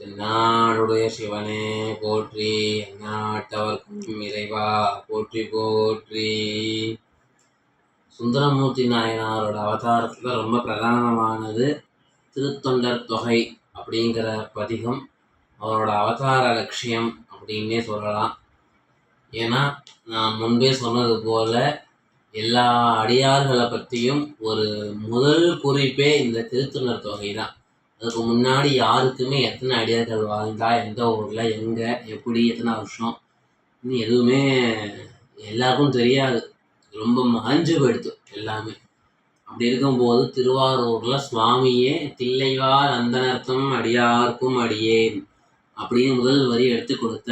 தென்னாடுடைய சிவனே போற்றி. எந்நாட்டவர்க்கும் இறைவா போற்றி போற்றி. சுந்தரமூர்த்தி நாயனாரோட அவதாரத்தில் ரொம்ப பிரதானமானது திருத்தொண்டர் தொகை அப்படிங்கிற பதிகம். அவரோட அவதார லட்சியம் அப்படின்னே சொல்லலாம். ஏன்னா நான் முன்பே சொன்னது போல எல்லா அடியார்களை பற்றியும் ஒரு முதல் குறிப்பே இந்த திருத்தொண்டர் தொகை தான் அதுக்கு முன்னாடி யாருக்குமே எத்தனை அடியார்கள் வாழ்ந்தா எந்த ஊரில் எங்கே எப்படி எத்தனை வருஷம் இன்னும் எதுவுமே எல்லாருக்கும் தெரியாது. ரொம்ப மறைஞ்சு போயிடுது எல்லாமே. அப்படி இருக்கும்போது திருவாரூரில் சுவாமியே தில்லைவார் அந்தனர்த்தம் அடியார்க்கும் அடியேன் அப்படின்னு முதல் வரி எடுத்து கொடுத்த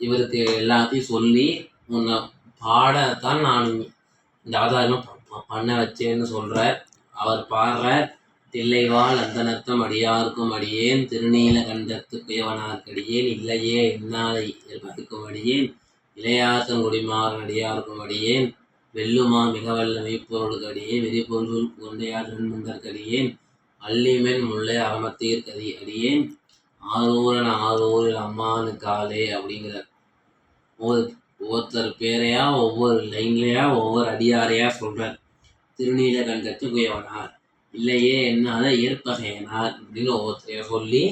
இவருக்கு எல்லாத்தையும் சொல்லி உன்னை பாடத்தான் நான் இந்த ஆதாரம் பண்ண வச்சேன்னு சொல்கிறார் அவர் பாடுறார் தில்லைவாள் அந்தனத்தம் அடியார்க்கும் அடியேன் திருநீல கண்டத்து குயவனார்க்கடியேன் இல்லையே என்னாலை எதிர்பார்க்கும் அடியேன் இளையாசங்குடிமாறன் அடியார்க்கும் அடியேன் வெல்லுமா மிக வல்ல மெய்ப்பொருளுக்கு அடியேன் வெறிபொருள் கொண்டையார் நண்பந்தற்கடியேன் அல்லிமென் முல்லை அறமத்தீர்க்கதி அடியேன் ஆரூரன் ஆரூரில் அம்மானு காலே அப்படிங்கிற ஒவ்வொரு ஒவ்வொருத்தர் பேரையா ஒவ்வொரு லைன்லையா ஒவ்வொரு அடியாரையா சொல்றார். திருநீல கண்டத்து குயவனார் இல்லையே என்னாத ஏற்பகையனார் அப்படின்னு ஒவ்வொருத்தரையா சொல்லி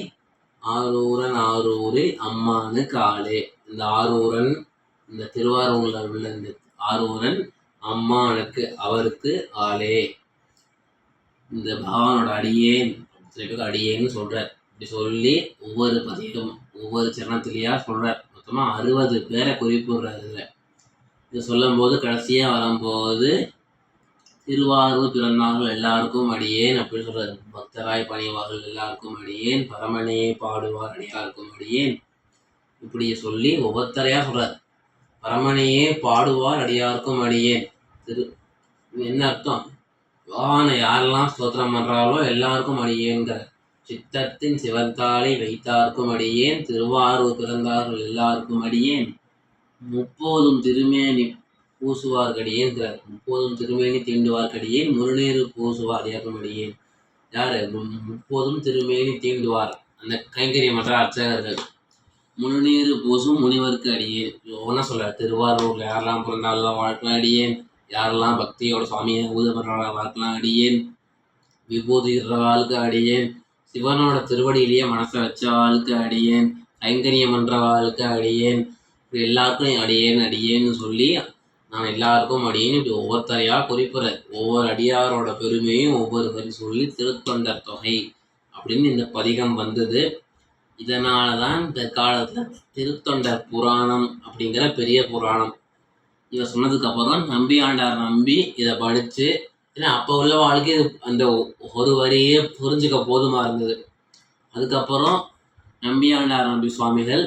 ஆரூரன் ஆரூரில் அம்மானு காலே. இந்த ஆரூரன் இந்த திருவாரூரில் உள்ள இந்த ஆரூரன் அம்மானுக்கு அவருக்கு ஆளே. இந்த பகவானோட அடியேன் சில பேருக்கு அடியேன்னு சொல்கிறார் இப்படி சொல்லி ஒவ்வொரு பதிகம் ஒவ்வொரு சரணத்திலேயா சொல்கிறார் மொத்தமாக அறுபது பேரை குறிப்பிடுறாரு இதுல. இது சொல்லும்போது கடைசியாக வரும்போது திருவாரூர் பிறந்தார்கள் எல்லாருக்கும் அடியேன் அப்படின்னு சொல்றாரு. பக்தராய் பணிவார்கள் எல்லாருக்கும் அடியேன் பரமனையே பாடுவார் அடியாருக்கும் அடியேன் இப்படி சொல்லி ஒவ்வொருத்தரையா சொல்றாரு. பரமனையே பாடுவார் அடியாருக்கும் அடியேன். திரு என்ன அர்த்தம்? பகவானை யாரெல்லாம் ஸ்தோத்திரம் பண்றாங்களோ எல்லாருக்கும் அடியேங்கிற சித்தத்தின் சிவத்தாலை வைத்தார்க்கும் அடியேன் திருவாரூர் பிறந்தார்கள் எல்லாருக்கும் அடியேன். முப்போதும் திருமேனி பூசுவார்க்கடியேன் முப்போதும் திருமேனி தீண்டுவார்க்கடியேன் முருநேறு பூசுவார் யாருக்கும் அடியேன் மு- முப்போதும் திருமேனி தீண்டுவார். அந்த கைங்கரியமற்ற அர்ச்சகர்கள். முழுநீர் பூசும் முனிவருக்கு அடியேன் ஒன்றும் சொல்கிறார் திருவாரூரில் யாரெல்லாம் பிறந்தாலும் வாழ்க்கலாம் அடியேன் யாரெல்லாம் பக்தியோட சுவாமியை ஊத வாழ்க்கலாம் அடியேன் விபூதி வாழ்க்கை அடியேன் சிவனோட திருவடியிலேயே மனசை வச்ச வாழ்க்கை அடியேன் கைங்கரியம் பண்ற வாழ்க்கை அடியேன் எல்லாருக்கும் அடியேன் அடியேன்னு சொல்லி நான் எல்லாருக்கும் அப்படின்னு இப்படி ஒவ்வொருத்தரையா குறிப்பிடுற ஒவ்வொரு அடியாரோட பெருமையும் ஒவ்வொரு வரி சொல்லி திருத்தொண்டர் தொகை அப்படின்னு இந்த பதிகம் வந்தது. இதனால தான் இந்த திருத்தொண்டர் புராணம் அப்படிங்கிற பெரிய புராணம். இதை சொன்னதுக்கு அப்புறம் நம்பி ஆண்டார் நம்பி இதை படித்து ஏன்னா அப்போ உள்ள வாழ்க்கை இது அந்த ஒரு வரியே புரிஞ்சுக்க போதுமா இருந்தது. அதுக்கப்புறம் நம்பி ஆண்டார் நம்பி சுவாமிகள்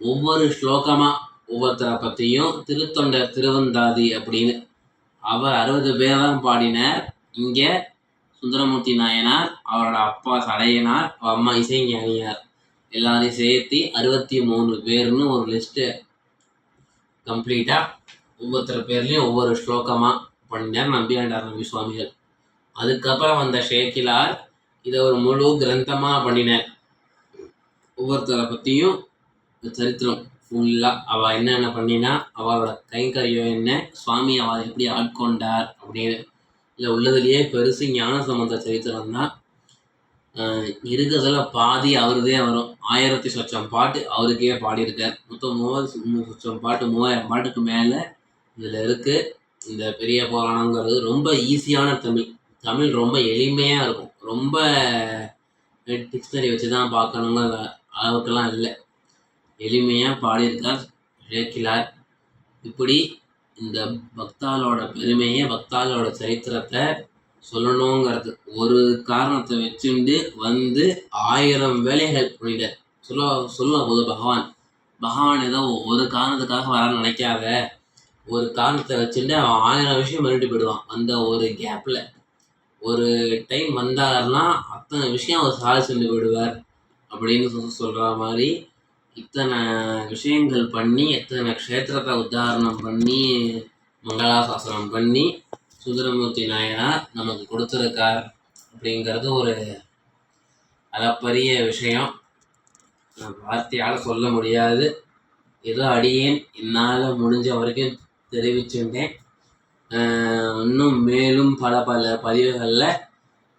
ஒவ்வொரு ஸ்லோகமாக ஒவ்வொருத்தரை பற்றியும் திருத்தொண்டர் திருவந்தாதி அப்படின்னு அவர் அறுபது பேர் தான் பாடினார். இங்கே சுந்தரமூர்த்தி நாயனார் அவரோட அப்பா சடையனார் அம்மா இசைஞானியார். எல்லாரையும் சேர்த்து அறுபத்தி மூணு பேர்னு ஒரு லிஸ்ட்டு கம்ப்ளீட்டாக ஒவ்வொருத்தர் பேர்லேயும் ஒவ்வொரு ஸ்லோகமாக பண்ணினார் நம்பியாண்டார் நம்பி சுவாமிகள். அதுக்கப்புறம் வந்த ஷேக்கிலார் இதை ஒரு முழு கிரந்தமாக பண்ணினார். ஒவ்வொருத்தரை பற்றியும் சரித்திரம். ஃபுல்லாக அவள் என்னென்ன பண்ணினா அவளோட கைங்கரியம் என்ன சுவாமி அவள் எப்படி ஆட்கொண்டார் அப்படின்னு. இல்லை உள்ளதுலேயே பெருசு ஞான சம்பந்த சரித்திரம் தான். இருக்கிறதுல பாதி அவருதே வரும் ஆயிரத்தி சொச்சம் பாட்டு அவருக்கே பாடியிருக்கார். மொத்தம் மூவாயிரம் சொச்சம் பாட்டு மூவாயிரம் பாட்டுக்கு மேலே இதில் இருக்குது இந்த பெரிய புராணங்கிறது ரொம்ப ஈஸியான தமிழ். தமிழ் ரொம்ப எளிமையாக இருக்கும். ரொம்ப டிக்ஷனரி வச்சு தான் பார்க்கணுங்கிற அளவுக்கெல்லாம் இல்லை. எளிமையாக பாடியிருக்கார் இழக்கிறார் இப்படி இந்த பக்தாளோட பெருமையை பக்தாளோட சரித்திரத்தை சொல்லணுங்கிறது ஒரு காரணத்தை வச்சுண்டு வந்து ஆயிரம் வேலைகள் பண்ணிட்டார் சொல்ல சொல்லுவா போது பகவான் பகவான் ஏதோ ஒரு காரணத்துக்காக வர நினைக்காத. ஒரு காரணத்தை வச்சுட்டு அவன் ஆயிரம் விஷயம் பண்ணிட்டு போயிடுவான். அந்த ஒரு கேப்பில் ஒரு டைம் வந்தாருன்னா அத்தனை விஷயம் அவர் சாதிச்சுட்டு போயிடுவார். அப்படின்னு சொல்லி சொல்கிற மாதிரி இத்தனை விஷயங்கள் பண்ணி எத்தனை க்ஷேத்திரத்தை உத்தாரணம் பண்ணி மங்களாசாசனம் பண்ணி சுந்தரமூர்த்தி நாயனார் நமக்கு கொடுத்துருக்கார் அப்படிங்கிறது ஒரு அளப்பரிய விஷயம். நான் வார்த்தையால் சொல்ல முடியாது. ஏதோ அடியேன் என்னால் முடிஞ்ச வரைக்கும் தெரிவிச்சுட்டேன் இன்னும் மேலும் பல பல பதிவுகளில்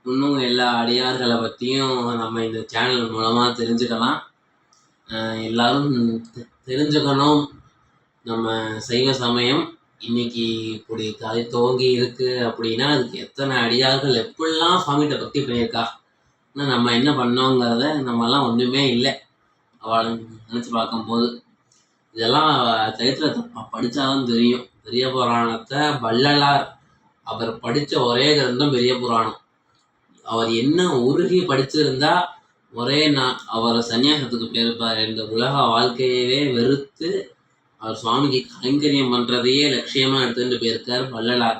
இன்னும் எல்லா அடியார்களை பற்றியும் நம்ம இந்த சேனல் மூலமாக தெரிஞ்சுக்கலாம். எல்லாரும் தெ- தெரிஞ்சுக்கணும். நம்ம சைவ சமயம் இன்னைக்கு இப்படி கதை துவங்கி இருக்கு அப்படின்னா அதுக்கு எத்தனை அடியார்கள் எப்படிலாம் சுவாமிகிட்ட பக்தி பண்ணியிருக்கா? ஆனால் நம்ம என்ன பண்ணோங்கிறத நம்மலாம் ஒன்றுமே இல்லை. அவளை நினச்சி பார்க்கும்போது. இதெல்லாம் சரித்திரத்தை படித்தாதான் தெரியும். பெரிய புராணத்தை வள்ளலார் அவர் படித்த ஒரே கிரந்தம் பெரிய புராணம். அவர் என்ன உருகி படிச்சிருந்தா ஒரே நான் அவர் சன்னியாசத்துக்கு போயிருப்பார் இந்த உலக வாழ்க்கையவே வெறுத்து அவர் சுவாமிக்கு கைங்கரியம் பண்ணுறதையே லட்சியமாக எடுத்துட்டு போயிருக்கார் வள்ளலார்.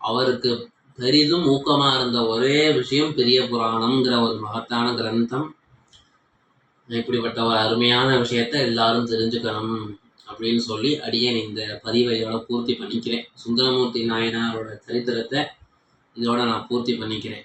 அவருக்கு பெரிதும் ஊக்கமாக இருந்த ஒரே விஷயம் பெரிய புராணம்ங்கிற ஒரு மகத்தான கிரந்தம். இப்படிப்பட்ட ஒரு அருமையான விஷயத்த எல்லாரும் தெரிஞ்சுக்கணும் அப்படின்னு சொல்லி அடியேன் இந்த பதிவையோட பூர்த்தி பண்ணிக்கிறேன். சுந்தரமூர்த்தி நாயனாரோட சரித்திரத்தை இதோட நான் பூர்த்தி பண்ணிக்கிறேன்.